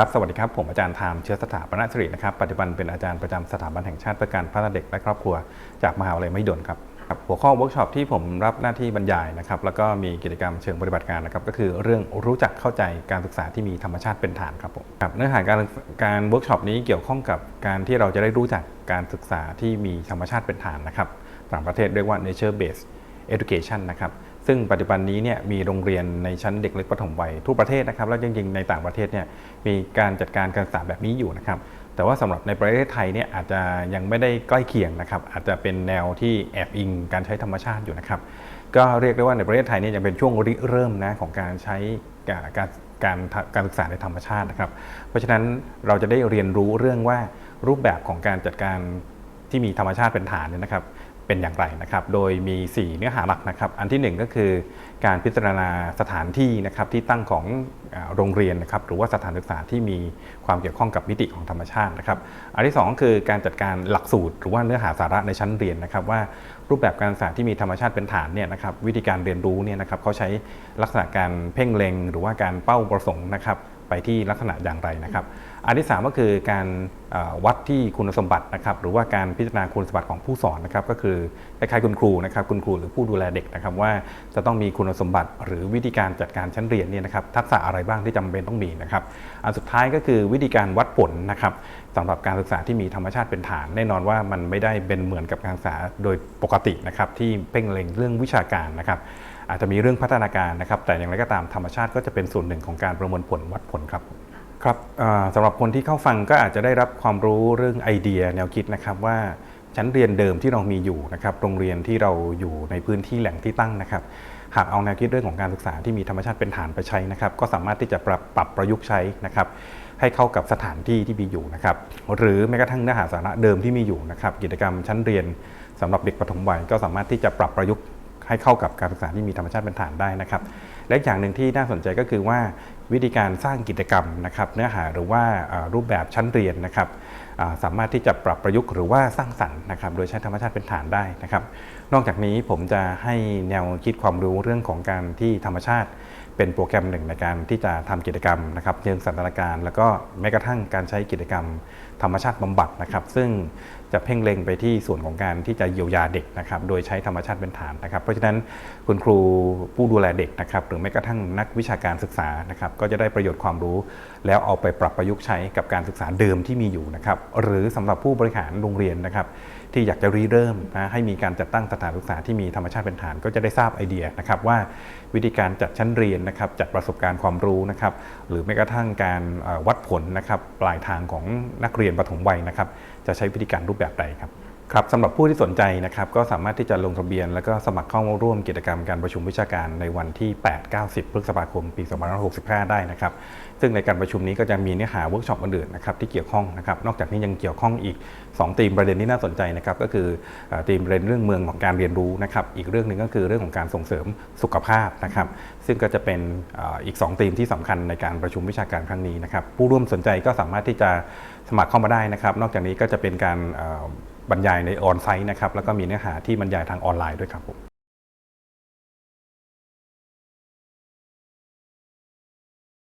ครับ สวัสดีครับ ผมอาจารย์ไทม์เชื้อสถาปนสิรินะครับ ปัจจุบันเป็นอาจารย์ประจำสถาบันแห่งชาติเพื่อการพัฒนาเด็กและครอบครัว จากมหาวิทยาลัยมหิดลครับครับหัวข้อเวิร์กช็อปที่ผมรับหน้าที่บรรยายนะครับ แล้วก็มีกิจกรรมเชิงปฏิบัติการนะครับ ก็คือเรื่องรู้จักเข้าใจการศึกษาที่มีธรรมชาติเป็นฐานครับผมครับเนื้อหาการการเวิร์กช็อปนี้เกี่ยวข้องกับการที่เราจะได้รู้จักการศึกษาที่มีธรรมชาติเป็นฐานนะครับ ต่างประเทศเรียกว่า nature based education นะครับ ซึ่งปัจจุบันนี้เนี่ยมีโรงเรียนในชั้นเด็กเล็กประถมวัยทั่วประเทศนะครับ แล้วจริงๆในต่างประเทศเนี่ยมีการจัดการการศึกษาแบบนี้อยู่นะครับ แต่ว่าสำหรับในประเทศไทยเนี่ยอาจจะยังไม่ได้ใกล้เคียงนะครับ อาจจะเป็นแนวที่แอบอิงการใช้ธรรมชาติอยู่นะครับ ก็เรียกได้ว่าในประเทศไทยเนี่ยยังเป็นช่วงริเริ่มนะของการใช้การการการการศึกษาในธรรมชาตินะครับ เพราะฉะนั้นเราจะได้เรียนรู้เรื่องว่ารูปแบบของการจัดการที่มีธรรมชาติเป็นฐานเนี่ยนะครับ เป็นอย่างไรนะครับ โดยมี 4 เนื้อหาหลักนะครับ อันทีหนึ่1 ก็คือการพิจารณาสถานที่นะครับที่ตั้งของโรงเรียนนะครับหรือว่าสถานศึกษาที่มีความเกี่ยวข้องกับมิติของธรรมชาตินะครับ อันที่ 2 คือการจัดการหลักสูตร หรือว่าเนื้อหาสาระในชั้นเรียนนะครับ ว่ารูปแบบการศึกษาที่มีธรรมชาติเป็นฐานเนี่ยนะครับวิธีการเรียนรู้เนี่ยนะครับเขาใช้ลักษณะการเพ่งเล็ง หรือว่าการเป้าประสงค์นะครับ ไปที่ลักษณะอย่างไรนะครับ อันที่ 3 ก็คือการวัดที่คุณสมบัตินะครับ หรือว่าการพิจารณาคุณสมบัติของผู้สอนนะครับ ก็คือคล้ายๆคุณครูนะครับ คุณครูหรือผู้ดูแลเด็กนะครับ ว่าจะต้องมีคุณสมบัติหรือวิธีการจัดการชั้นเรียนเนี่ยนะครับ ทักษะอะไรบ้างที่จำเป็นต้องมีนะครับ อันสุดท้ายก็คือวิธีการวัดผลนะครับสำหรับการศึกษาที่มีธรรมชาติเป็นฐาน แน่นอนว่ามันไม่ได้เป็นเหมือนกับการศึกษาโดยปกตินะครับที่เพ่งเล็งเรื่องวิชาการนะครับ อาจจะมีเรื่องพัฒนาการนะครับ แต่อย่างไรก็ตามธรรมชาติก็จะเป็นส่วนหนึ่งของการประมินผลวัดผลครับครับสำหรับคนที่เข้าฟังก็อาจจะได้รับความรู้เรื่องไอเดียแนวคิดนะครับว่าชั้นเรียนเดิมที่เรามีอยู่นะครับโรงเรียนที่เราอยู่ในพื้นที่แหล่งที่ตั้งนะครับ หากเอาแนวคิดเรื่องของการศึกษาที่มีธรรมชาติเป็นฐานไปใช้นะครับ ก็สามารถที่จะปรับปรับประยุกต์ใช้นะครับ ให้เข้ากับสถานที่ที่มีอยู่นะครับ หรือแม้กระทั่งเนื้อหาสาระเดิมที่มีอยู่นะครับ กิจกรรมชั้นเรียนสำหรับเด็กปฐมวัยก็สามารถที่จะปรับประยุกต์ ให้เข้ากับการศึกษาที่มีธรรมชาติเป็นฐานได้นะครับ และอย่างหนึ่งที่น่าสนใจก็คือว่าวิธีการสร้างกิจกรรมนะครับเนื้อหาหรือว่ารูปแบบชั้นเรียนนะครับสามารถที่จะปรับประยุกต์หรือว่าสร้างสรรค์นะครับโดยใช้ธรรมชาติเป็นฐานได้นะครับ นอกจากนี้ผมจะให้แนวคิดความรู้เรื่องของการที่ธรรมชาติ เป็นโปรแกรมหนึ่งในการที่จะทำกิจกรรมนะครับเชิงสันทนาการ แล้วก็แม้กระทั่งการใช้กิจกรรม ธรรมชาติบำบัดนะครับ ซึ่งจะเพ่งเล็งไปที่ส่วนของการที่จะเยียวยาเด็กนะครับโดยใช้ธรรมชาติเป็นฐานนะครับ เพราะฉะนั้นคุณครูผู้ดูแลเด็กนะครับหรือแม้กระทั่งนักวิชาการศึกษานะครับก็จะได้ประโยชน์ความรู้ แล้วเอาไปปรับประยุกต์ใช้กับการศึกษาเดิมที่มีอยู่นะครับหรือสำหรับผู้บริหารโรงเรียนนะครับที่อยากจะรีเริ่มนะให้มีการจัดตั้งสถานศึกษาที่มีธรรมชาติเป็นฐานก็จะได้ทราบไอเดียนะครับว่าวิธีการจัดชั้นเรียนนะครับจัดประสบการณ์ความรู้นะครับหรือแม้กระทั่งการวัดผลนะครับปลายทางของนักเรียนปฐมวัยนะครับจะใช้วิธีการรูปแบบใดครับ ครับสำหรับผู้ที่สนใจนะครับก็สามารถที่จะลงทะเบียน แล้วก็สมัครเข้าร่วมกิจกรรมการประชุมวิชาการในวันที่ 8 9 10 พฤษภาคม ปี 2565 ได้นะครับ ซึ่งในการประชุมนี้ก็จะมีเนื้อหาเวิร์กช็อปอื่นๆนะครับที่เกี่ยวข้องนะครับนอกจากนี้ยังเกี่ยวข้องอีก 2 ธีมประเด็นที่น่าสนใจนะครับก็คือธีมประเด็นเรื่องเมืองของการเรียนรู้นะครับอีกเรื่องหนึ่งก็คือเรื่องของการส่งเสริมสุขภาพนะครับซึ่งก็จะเป็นอีก 2 ธีมที่สำคัญในการประชุมวิชาการครั้งนี้นะครับผู้ร่วมสนใจก็สามารถที่จะสมัครเข้ามาได้นะครับ นอกจากนี้ก็จะเป็นการ บรรยายในออนไซต์นะครับแล้วก็มีเนื้อหาที่บรรยายทางออนไลน์ด้วยครับผม